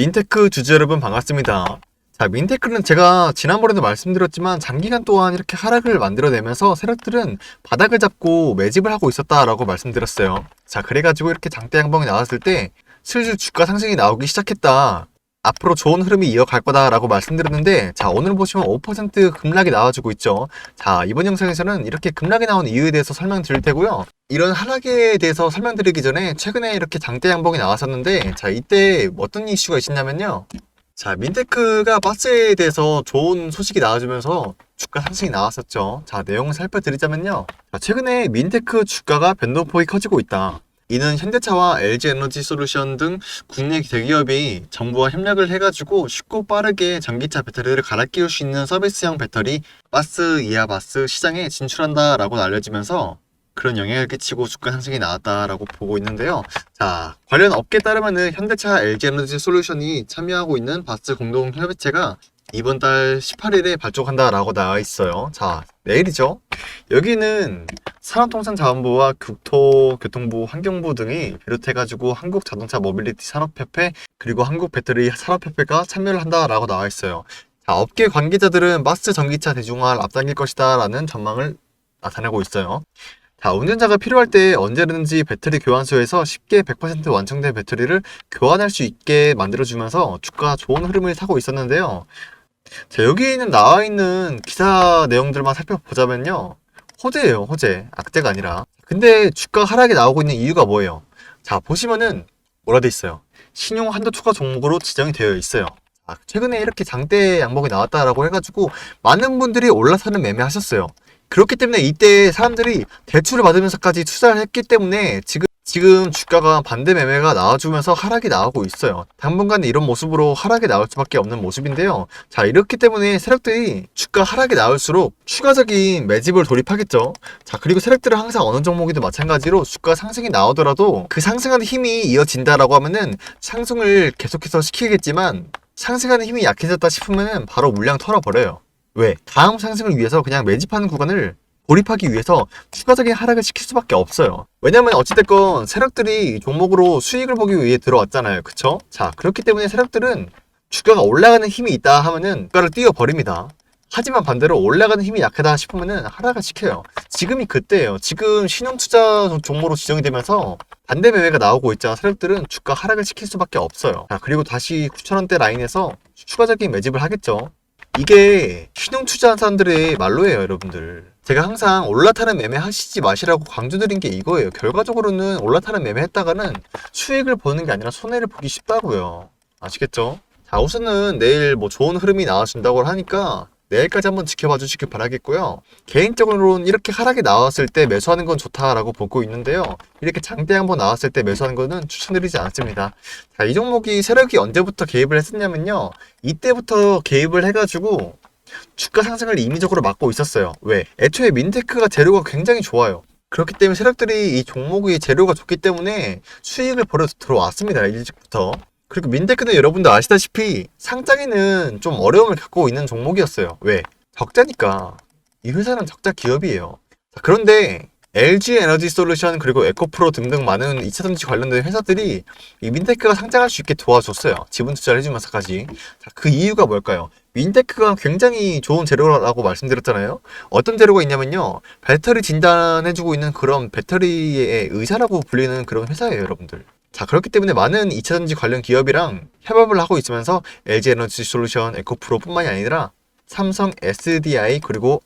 민테크 주주 여러분 반갑습니다. 자, 민테크는 제가 지난번에도 말씀드렸지만 장기간 동안 이렇게 하락을 만들어내면서 세력들은 바닥을 잡고 매집을 하고 있었다라고 말씀드렸어요. 자, 그래가지고 이렇게 장대 양봉이 나왔을 때 슬슬 주가 상승이 나오기 시작했다. 앞으로 좋은 흐름이 이어갈 거다라고 말씀드렸는데 자 오늘 보시면 5% 급락이 나와주고 있죠. 자 이번 영상에서는 이렇게 급락이 나온 이유에 대해서 설명드릴 테고요. 이런 하락에 대해서 설명드리기 전에 최근에 이렇게 장대 양봉이 나왔었는데 자 이때 어떤 이슈가 있었냐면요. 자 민테크가 바스에 대해서 좋은 소식이 나와주면서 주가 상승이 나왔었죠. 자 내용을 살펴드리자면요. 자, 최근에 민테크 주가가 변동폭이 커지고 있다 이는 현대차와 LG에너지 솔루션 등 국내 대기업이 정부와 협력을 해가지고 쉽고 빠르게 전기차 배터리를 갈아 끼울 수 있는 서비스형 배터리 바스 이하 바스 시장에 진출한다라고 알려지면서 그런 영향을 끼치고 주가 상승이 나왔다라고 보고 있는데요. 자, 관련 업계에 따르면은 현대차 LG에너지 솔루션이 참여하고 있는 바스 공동 협의체가 이번 달 18일에 발족한다라고 나와 있어요. 자, 내일이죠. 여기는 산업통상자원부와 국토 교통부, 환경부 등이 비롯해가지고 한국자동차 모빌리티 산업협회 그리고 한국배터리 산업협회가 참여를 한다라고 나와 있어요. 자, 업계 관계자들은 바스 전기차 대중화를 앞당길 것이다라는 전망을 나타내고 있어요. 자, 운전자가 필요할 때 언제든지 배터리 교환소에서 쉽게 100% 완충된 배터리를 교환할 수 있게 만들어주면서 주가 좋은 흐름을 타고 있었는데요. 자, 여기는 나와 있는 기사 내용들만 살펴보자면요. 호재예요, 호재. 악재가 아니라. 근데 주가 하락이 나오고 있는 이유가 뭐예요? 자, 보시면은 뭐라 돼 있어요? 신용 한도 초과 종목으로 지정이 되어 있어요. 아, 최근에 이렇게 장대 양봉이 나왔다라고 해가지고 많은 분들이 올라타는 매매하셨어요. 그렇기 때문에 이때 사람들이 대출을 받으면서까지 투자를 했기 때문에 지금 지금 주가가 반대 매매가 나와주면서 하락이 나오고 있어요. 당분간 이런 모습으로 하락이 나올 수밖에 없는 모습인데요. 자, 이렇기 때문에 세력들이 주가 하락이 나올수록 추가적인 매집을 돌입하겠죠. 자, 그리고 세력들은 항상 어느 종목이도 마찬가지로 주가 상승이 나오더라도 그 상승하는 힘이 이어진다라고 하면은 상승을 계속해서 시키겠지만 상승하는 힘이 약해졌다 싶으면은 바로 물량 털어버려요. 왜? 다음 상승을 위해서 그냥 매집하는 구간을 돌입하기 위해서 추가적인 하락을 시킬 수밖에 없어요. 왜냐면 어찌됐건 세력들이 종목으로 수익을 보기 위해 들어왔잖아요. 그쵸? 자, 그렇기 때문에 세력들은 주가가 올라가는 힘이 있다 하면은 주가를 띄워버립니다. 하지만 반대로 올라가는 힘이 약하다 싶으면은 하락을 시켜요. 지금이 그때예요. 지금 신용투자 종목으로 지정이 되면서 반대 매매가 나오고 있자 세력들은 주가 하락을 시킬 수밖에 없어요. 자, 그리고 다시 9천원대 라인에서 추가적인 매집을 하겠죠. 이게 신용투자한 사람들의 말로예요, 여러분들. 제가 항상 올라타는 매매 하시지 마시라고 강조드린 게 이거예요. 결과적으로는 올라타는 매매 했다가는 수익을 보는 게 아니라 손해를 보기 쉽다고요. 아시겠죠? 자, 우선은 내일 뭐 좋은 흐름이 나와준다고 하니까 내일까지 한번 지켜봐 주시길 바라겠고요. 개인적으로는 이렇게 하락이 나왔을 때 매수하는 건 좋다라고 보고 있는데요. 이렇게 장대 한번 나왔을 때 매수하는 거는 추천드리지 않습니다. 자, 이 종목이 세력이 언제부터 개입을 했었냐면요. 이때부터 개입을 해가지고 주가 상승을 임의적으로 막고 있었어요. 왜? 애초에 민테크가 재료가 굉장히 좋아요. 그렇기 때문에 세력들이 이 종목의 재료가 좋기 때문에 수익을 벌어 들어왔습니다. 일찍부터. 그리고 민테크는 여러분들 아시다시피 상장에는 좀 어려움을 겪고 있는 종목이었어요. 왜? 적자니까. 이 회사는 적자 기업이에요. 자, 그런데 LG 에너지 솔루션 그리고 에코프로 등등 많은 2차 전지 관련된 회사들이 이 민테크가 상장할 수 있게 도와줬어요. 지분 투자를 해주면서까지. 자, 그 이유가 뭘까요? 민테크가 굉장히 좋은 재료라고 말씀드렸잖아요. 어떤 재료가 있냐면요. 배터리 진단해주고 있는 그런 배터리의 의사라고 불리는 그런 회사예요, 여러분들. 자, 그렇기 때문에 많은 2차전지 관련 기업이랑 협업을 하고 있으면서 LG 에너지 솔루션, 에코프로 뿐만이 아니라 삼성 SDI 그리고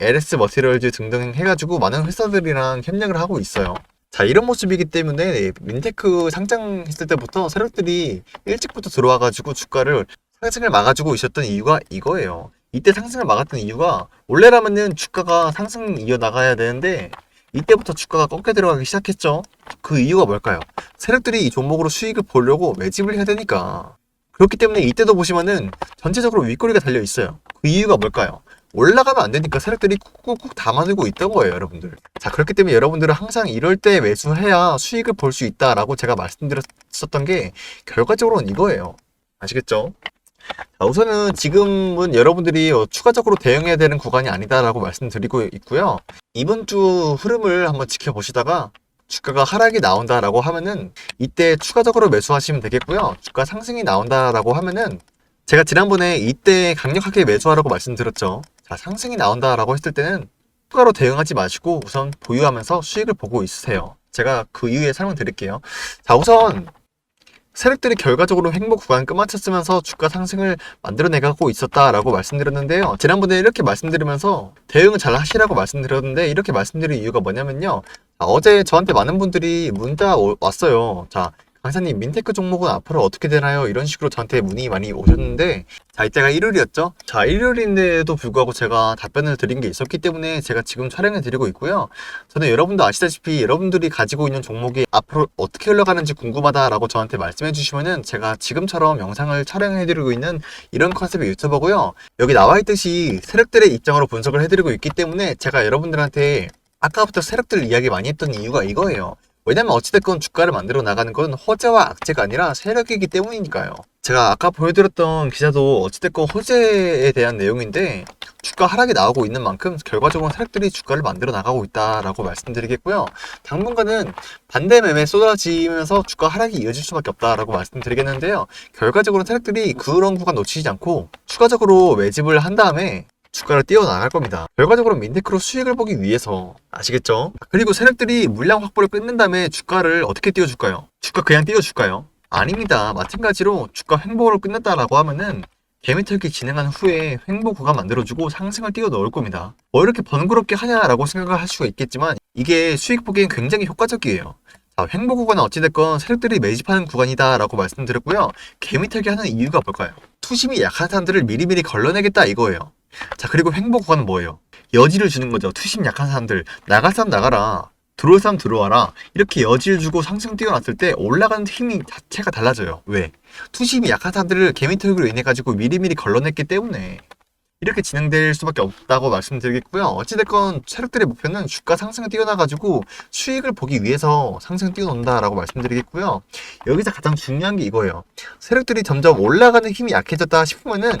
LS 머티리얼즈 등등 해가지고 많은 회사들이랑 협력을 하고 있어요. 자, 이런 모습이기 때문에 민테크 상장했을 때부터 세력들이 일찍부터 들어와가지고 주가를 상승을 막아주고 있었던 이유가 이거예요. 이때 상승을 막았던 이유가 원래라면은 주가가 상승 이어나가야 되는데 이때부터 주가가 꺾여 들어가기 시작했죠. 그 이유가 뭘까요? 세력들이 이 종목으로 수익을 보려고 매집을 해야 되니까. 그렇기 때문에 이때도 보시면은 전체적으로 윗꼬리가 달려 있어요. 그 이유가 뭘까요? 올라가면 안 되니까 세력들이 꾹꾹꾹 담아두고 있던 거예요, 여러분들. 자, 그렇기 때문에 여러분들은 항상 이럴 때 매수해야 수익을 볼 수 있다라고 제가 말씀드렸었던 게 결과적으로는 이거예요. 아시겠죠? 자, 우선은 지금은 여러분들이 어, 추가적으로 대응해야 되는 구간이 아니다라고 말씀드리고 있고요. 이번 주 흐름을 한번 지켜보시다가 주가가 하락이 나온다라고 하면은 이때 추가적으로 매수하시면 되겠고요. 주가 상승이 나온다라고 하면은 제가 지난번에 이때 강력하게 매수하라고 말씀드렸죠. 자, 상승이 나온다라고 했을 때는 추가로 대응하지 마시고 우선 보유하면서 수익을 보고 있으세요. 제가 그 이유에 설명드릴게요. 자, 우선 세력들이 결과적으로 횡보 구간 끝마쳤으면서 주가 상승을 만들어내가고 있었다라고 말씀드렸는데요. 지난번에 이렇게 말씀드리면서 대응을 잘 하시라고 말씀드렸는데 이렇게 말씀드린 이유가 뭐냐면요. 자, 어제 저한테 많은 분들이 문자 오- 왔어요. 자, 강사님 민테크 종목은 앞으로 어떻게 되나요? 이런 식으로 저한테 문의 많이 오셨는데 자 이때가 일요일이었죠? 자 일요일인데도 불구하고 제가 답변을 드린 게 있었기 때문에 제가 지금 촬영해 드리고 있고요. 저는 여러분도 아시다시피 여러분들이 가지고 있는 종목이 앞으로 어떻게 흘러가는지 궁금하다라고 저한테 말씀해 주시면은 제가 지금처럼 영상을 촬영해 드리고 있는 이런 컨셉의 유튜버고요. 여기 나와 있듯이 세력들의 입장으로 분석을 해 드리고 있기 때문에 제가 여러분들한테 아까부터 세력들 이야기 많이 했던 이유가 이거예요. 왜냐면 어찌됐건 주가를 만들어 나가는 건 호재와 악재가 아니라 세력이기 때문이니까요. 제가 아까 보여드렸던 기사도 어찌됐건 호재에 대한 내용인데 주가 하락이 나오고 있는 만큼 결과적으로 세력들이 주가를 만들어 나가고 있다라고 말씀드리겠고요. 당분간은 반대 매매 쏟아지면서 주가 하락이 이어질 수밖에 없다라고 말씀드리겠는데요. 결과적으로 세력들이 그런 구간 놓치지 않고 추가적으로 매집을 한 다음에 주가를 띄워나갈 겁니다. 결과적으로 민테크로 수익을 보기 위해서 아시겠죠? 그리고 세력들이 물량 확보를 끝낸 다음에 주가를 어떻게 띄워줄까요? 주가 그냥 띄워줄까요? 아닙니다. 마찬가지로 주가 횡보를 끝냈다라고 하면은 개미털기 진행한 후에 횡보 구간 만들어주고 상승을 띄워 넣을 겁니다. 뭐 이렇게 번거롭게 하냐라고 생각을 할 수가 있겠지만 이게 수익 보기엔 굉장히 효과적이에요. 자, 횡보 구간은 어찌됐건 세력들이 매집하는 구간이다라고 말씀드렸고요. 개미털기 하는 이유가 뭘까요? 투심이 약한 사람들을 미리미리 걸러내겠다 이거예요. 자, 그리고 구간은 뭐예요? 여지를 주는 거죠. 투심 약한 사람들. 나갈 사람 나가라. 들어올 사람 들어와라. 이렇게 여지를 주고 상승 뛰어났을 때 올라가는 힘이 자체가 달라져요. 왜? 투심이 약한 사람들을 개미털기로 인해 가지고 미리미리 걸러냈기 때문에 이렇게 진행될 수밖에 없다고 말씀드리겠고요. 어찌됐건 세력들의 목표는 주가 상승을 뛰어나가지고 수익을 보기 위해서 상승 뛰어논다라고 말씀드리겠고요. 여기서 가장 중요한 게 이거예요. 세력들이 점점 올라가는 힘이 약해졌다 싶으면은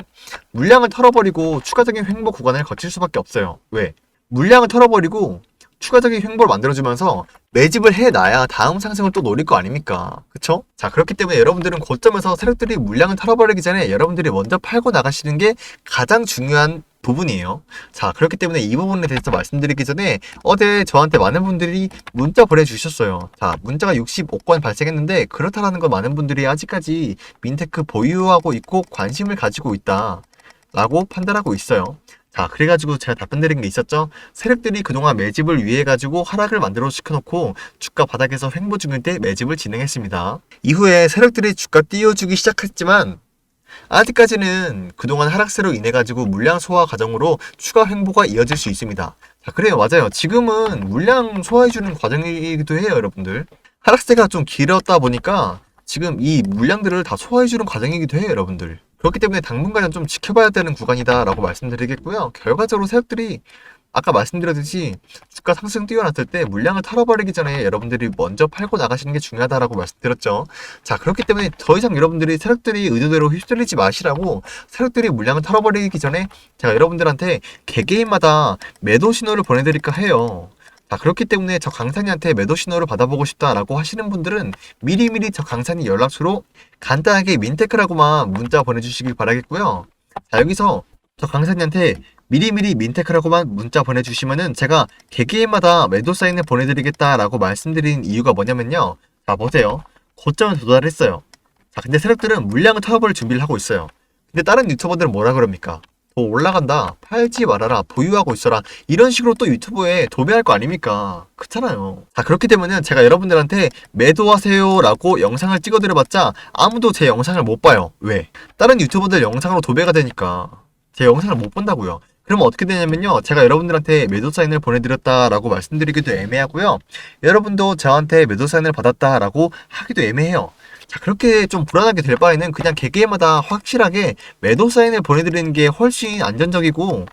물량을 털어버리고 추가적인 횡보 구간을 거칠 수밖에 없어요. 왜? 물량을 털어버리고 추가적인 횡보를 만들어주면서 매집을 해놔야 다음 상승을 또 노릴 거 아닙니까? 그쵸? 자, 그렇기 때문에 여러분들은 고점에서 세력들이 물량을 털어버리기 전에 여러분들이 먼저 팔고 나가시는 게 가장 중요한 부분이에요. 자, 그렇기 때문에 이 부분에 대해서 말씀드리기 전에 어제 저한테 많은 분들이 문자 보내주셨어요. 자, 문자가 65건 발생했는데 그렇다라는 건 많은 분들이 아직까지 민테크 보유하고 있고 관심을 가지고 있다. 라고 판단하고 있어요. 자, 그래가지고 제가 답변 드린 게 있었죠? 세력들이 그동안 매집을 위해 가지고 하락을 만들어 시켜놓고 주가 바닥에서 횡보 중일 때 매집을 진행했습니다. 이후에 세력들이 주가 띄워주기 시작했지만 아직까지는 그동안 하락세로 인해 가지고 물량 소화 과정으로 추가 횡보가 이어질 수 있습니다. 자, 그래요. 맞아요. 지금은 물량 소화해주는 과정이기도 해요, 여러분들. 하락세가 좀 길었다 보니까 지금 이 물량들을 다 소화해주는 과정이기도 해요, 여러분들. 그렇기 때문에 당분간은 좀 지켜봐야 되는 구간이다라고 말씀드리겠고요. 결과적으로 세력들이 아까 말씀드렸듯이 주가 상승 뛰어났을 때 물량을 털어버리기 전에 여러분들이 먼저 팔고 나가시는 게 중요하다라고 말씀드렸죠. 자, 그렇기 때문에 더 이상 여러분들이 세력들이 의도대로 휩쓸리지 마시라고 세력들이 물량을 털어버리기 전에 제가 여러분들한테 개개인마다 매도 신호를 보내드릴까 해요. 자, 그렇기 때문에 저 강산이한테 매도 신호를 받아보고 싶다라고 하시는 분들은 미리미리 저 강산이 연락처로 간단하게 민테크라고만 문자 보내주시길 바라겠고요. 자, 여기서 저 강산이한테 미리미리 민테크라고만 문자 보내주시면은 제가 개개인마다 매도 사인을 보내드리겠다라고 말씀드린 이유가 뭐냐면요. 자, 보세요. 고점에 도달했어요. 자, 근데 세력들은 물량을 털어버릴 준비를 하고 있어요. 근데 다른 유튜버들은 뭐라 그럽니까? 더 올라간다. 팔지 말아라. 보유하고 있어라. 이런 식으로 또 유튜브에 도배할 거 아닙니까? 그렇잖아요. 자, 그렇기 때문에 제가 여러분들한테 매도하세요라고 영상을 찍어드려봤자 아무도 제 영상을 못 봐요. 왜? 다른 유튜버들 영상으로 도배가 되니까 제 영상을 못 본다고요. 그러면 어떻게 되냐면요. 제가 여러분들한테 매도 사인을 보내드렸다라고 말씀드리기도 애매하고요. 여러분도 저한테 매도 사인을 받았다라고 하기도 애매해요. 자, 그렇게 좀 불안하게 될 바에는 그냥 개개마다 확실하게 매도 사인을 보내드리는 게 훨씬 안전적이고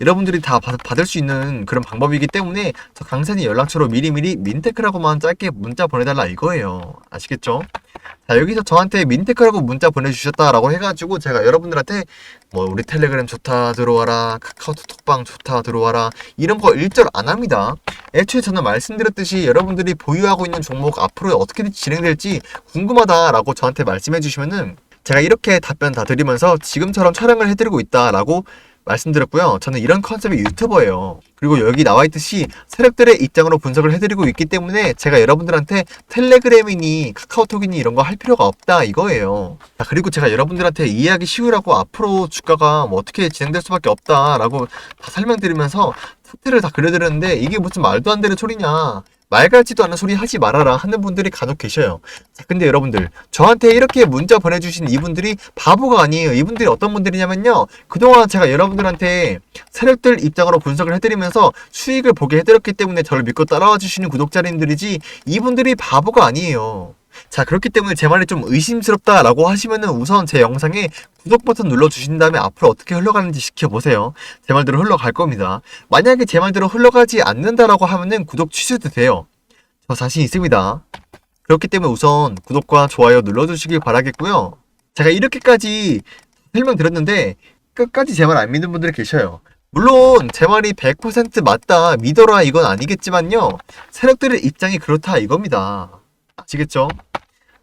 여러분들이 다 받, 받을 수 있는 그런 방법이기 때문에 저 강산이 연락처로 미리미리 민테크라고만 짧게 문자 보내달라 이거예요. 아시겠죠? 자, 여기서 저한테 민테크라고 문자 보내주셨다라고 해가지고 제가 여러분들한테 뭐 우리 텔레그램 좋다 들어와라 카카오톡방 좋다 들어와라 이런 거 일절 안 합니다. 애초에 저는 말씀드렸듯이 여러분들이 보유하고 있는 종목 앞으로 어떻게 진행될지 궁금하다라고 저한테 말씀해 주시면은 제가 이렇게 답변 다 드리면서 지금처럼 촬영을 해드리고 있다라고 말씀드렸고요. 저는 이런 컨셉의 유튜버예요. 그리고 여기 나와 있듯이 세력들의 입장으로 분석을 해드리고 있기 때문에 제가 여러분들한테 텔레그램이니 카카오톡이니 이런 거 할 필요가 없다 이거예요. 자, 그리고 제가 여러분들한테 이해하기 쉬우라고 앞으로 주가가 뭐 어떻게 진행될 수밖에 없다라고 다 설명드리면서 팩트를 다 그려드렸는데 이게 무슨 말도 안 되는 소리냐. 말 같지도 않은 소리 하지 말아라 하는 분들이 간혹 계셔요. 자, 근데 여러분들, 저한테 이렇게 문자 보내주신 이분들이 바보가 아니에요. 이분들이 어떤 분들이냐면요. 그동안 제가 여러분들한테 세력들 입장으로 분석을 해드리면서 수익을 보게 해드렸기 때문에 저를 믿고 따라와 주시는 구독자님들이지 이분들이 바보가 아니에요. 자, 그렇기 때문에 제 말이 좀 의심스럽다라고 하시면은 우선 제 영상에 구독 버튼 눌러주신 다음에 앞으로 어떻게 흘러가는지 지켜보세요. 제 말대로 흘러갈 겁니다. 만약에 제 말대로 흘러가지 않는다라고 하면은 구독 취소도 돼요. 저 자신 있습니다. 그렇기 때문에 우선 구독과 좋아요 눌러주시길 바라겠고요. 제가 이렇게까지 설명드렸는데 끝까지 제 말 안 믿는 분들이 계셔요. 물론 제 말이 100% 맞다 믿어라 이건 아니겠지만요. 세력들의 입장이 그렇다 이겁니다. 아시겠죠?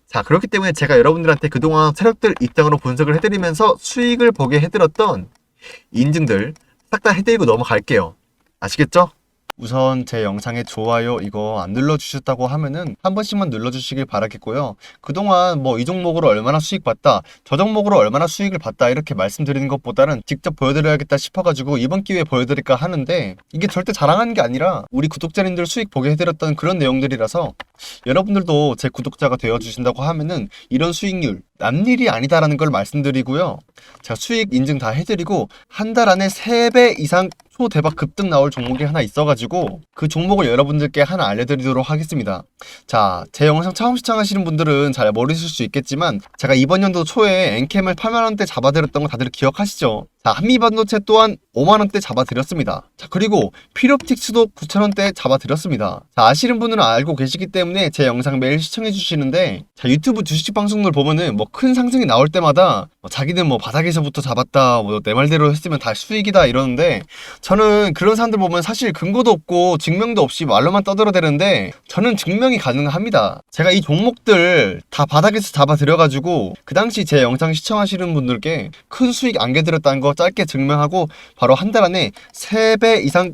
자, 그렇기 때문에 제가 여러분들한테 그동안 세력들 입장으로 분석을 해드리면서 수익을 보게 해드렸던 인증들 싹 다 해드리고 넘어갈게요. 아시겠죠? 우선 제 영상에 좋아요 이거 안 눌러주셨다고 하면은 한 번씩만 눌러주시길 바라겠고요. 그동안 뭐 이 종목으로 얼마나 수익 봤다, 저 종목으로 얼마나 수익을 봤다 이렇게 말씀드리는 것보다는 직접 보여드려야겠다 싶어가지고 이번 기회에 보여드릴까 하는데 이게 절대 자랑하는 게 아니라 우리 구독자님들 수익 보게 해드렸던 그런 내용들이라서 여러분들도 제 구독자가 되어주신다고 하면은 이런 수익률 남일이 아니다라는 걸 말씀드리고요. 제가 수익 인증 다 해드리고 한 달 안에 3배 이상 초대박 급등 나올 종목이 하나 있어가지고 그 종목을 여러분들께 하나 알려드리도록 하겠습니다. 자, 제 영상 처음 시청하시는 분들은 잘 모르실 수 있겠지만 제가 이번 연도 초에 엔캠을 8만원대 잡아드렸던 거 다들 기억하시죠? 자, 한미반도체 또한 5만원대 잡아드렸습니다. 자, 그리고 피롭틱스도 9천원대 잡아드렸습니다. 자, 아시는 분은 알고 계시기 때문에 제 영상 매일 시청해주시는데 자, 유튜브 주식 방송들 보면은 뭐 큰 상승이 나올 때마다 뭐 자기는 뭐 바닥에서부터 잡았다, 뭐 내 말대로 했으면 다 수익이다 이러는데 저는 그런 사람들 보면 사실 근거도 없고 증명도 없이 말로만 떠들어대는데 저는 증명이 가능합니다. 제가 이 종목들 다 바닥에서 잡아드려가지고 그 당시 제 영상 시청하시는 분들께 큰 수익 안겨드렸다는 거 짧게 증명하고 바로 한 달 안에 3배 이상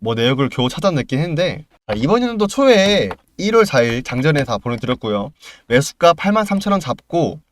뭐 내역을 겨우 찾아냈긴 했는데 자, 이번 연도 초에 1월 4일 장전에 다 보내드렸고요. 매수가 83,000원 잡고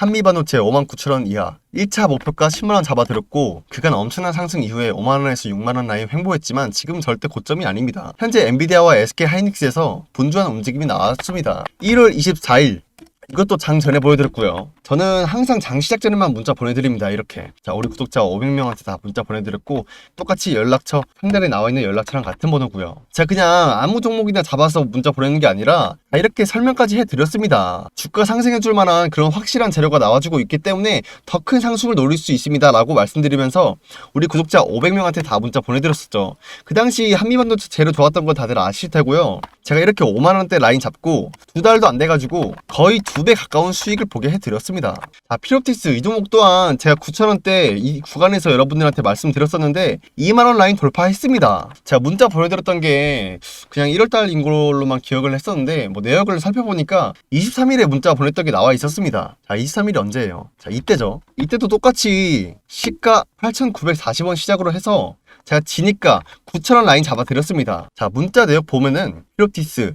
한미반도체 59,000원 이하 1차 목표가 10만원 잡아드렸고 그간 엄청난 상승 이후에 5만원에서 6만원 라인 횡보했지만 지금 절대 고점이 아닙니다. 현재 엔비디아와 SK 하이닉스에서 분주한 움직임이 나왔습니다. 1월 24일 이것도 장 전에 보여드렸고요. 저는 항상 장 시작 전에만 문자 보내드립니다. 이렇게. 자, 우리 구독자 500명한테 다 문자 보내드렸고, 똑같이 연락처, 상단에 나와 있는 연락처랑 같은 번호고요. 제가 그냥 아무 종목이나 잡아서 문자 보내는 게 아니라, 다 이렇게 설명까지 해드렸습니다. 주가 상승해줄 만한 그런 확실한 재료가 나와주고 있기 때문에 더 큰 상승을 노릴 수 있습니다. 라고 말씀드리면서, 우리 구독자 500명한테 다 문자 보내드렸었죠. 그 당시 한미반도체 재료 좋았던 거 다들 아실 테고요. 제가 이렇게 5만원대 라인 잡고 두 달도 안 돼가지고 거의 두 배 가까운 수익을 보게 해드렸습니다. 자, 피롭틱스 이 종목 또한 제가 9천원대 이 구간에서 여러분들한테 말씀드렸었는데 2만원 라인 돌파했습니다. 제가 문자 보내드렸던 게 그냥 1월달인 걸로만 기억을 했었는데 뭐 내역을 살펴보니까 23일에 문자 보냈던 게 나와 있었습니다. 자, 23일이 언제예요? 자, 이때죠. 이때도 똑같이 시가 8,940원 시작으로 해서 제가 지니까 9,000원 라인 잡아드렸습니다. 자, 문자 내역 보면은 피롭티스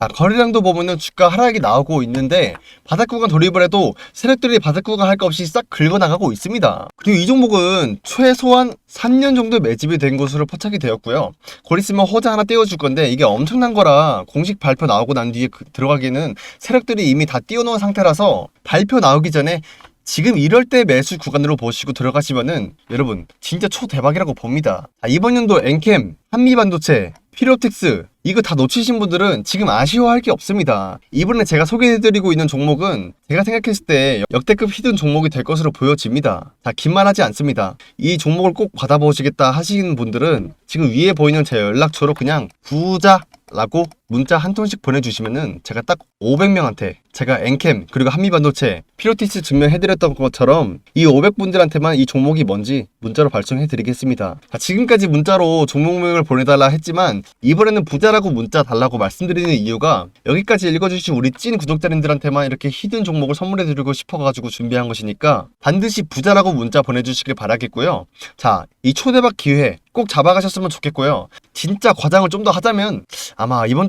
자, 거래량도 보면은 주가 하락이 나오고 있는데 바닥 구간 돌입을 해도 세력들이 바닥 구간 할거 없이 싹 긁어나가고 있습니다. 그리고 이 종목은 최소한 3년 정도 매집이 된 것으로 포착이 되었고요. 곧 있으면 호자 하나 띄워줄 건데 이게 엄청난 거라 공식 발표 나오고 난 뒤에 그- 들어가기는 세력들이 이미 다 띄워놓은 상태라서 발표 나오기 전에 지금 이럴 때 매수 구간으로 보시고 들어가시면은 여러분 진짜 초대박이라고 봅니다. 자, 이번 연도 엔캠, 한미반도체, 피로틱스 이거 다 놓치신 분들은 지금 아쉬워할 게 없습니다. 이번에 제가 소개해드리고 있는 종목은 제가 생각했을 때 역대급 히든 종목이 될 것으로 보여집니다. 자, 긴말하지 않습니다. 이 종목을 꼭 받아보시겠다 하시는 분들은 지금 위에 보이는 제 연락처로 그냥 부자 라고 문자 한 통씩 보내주시면은 제가 딱 500명한테 제가 엔캠 그리고 한미반도체 피로티스 증명해드렸던 것처럼 이 500분들한테만 이 종목이 뭔지 문자로 발송해드리겠습니다. 자, 지금까지 문자로 종목명을 보내달라 했지만 이번에는 부자라고 문자 달라고 말씀드리는 이유가 여기까지 읽어주신 우리 찐 구독자님들한테만 이렇게 히든 종목을 선물해드리고 싶어가지고 준비한 것이니까 반드시 부자라고 문자 보내주시길 바라겠고요. 자, 이 초대박 기회 꼭 잡아가셨으면 좋겠고요. 진짜 과장을 좀 더 하자면 아마 이번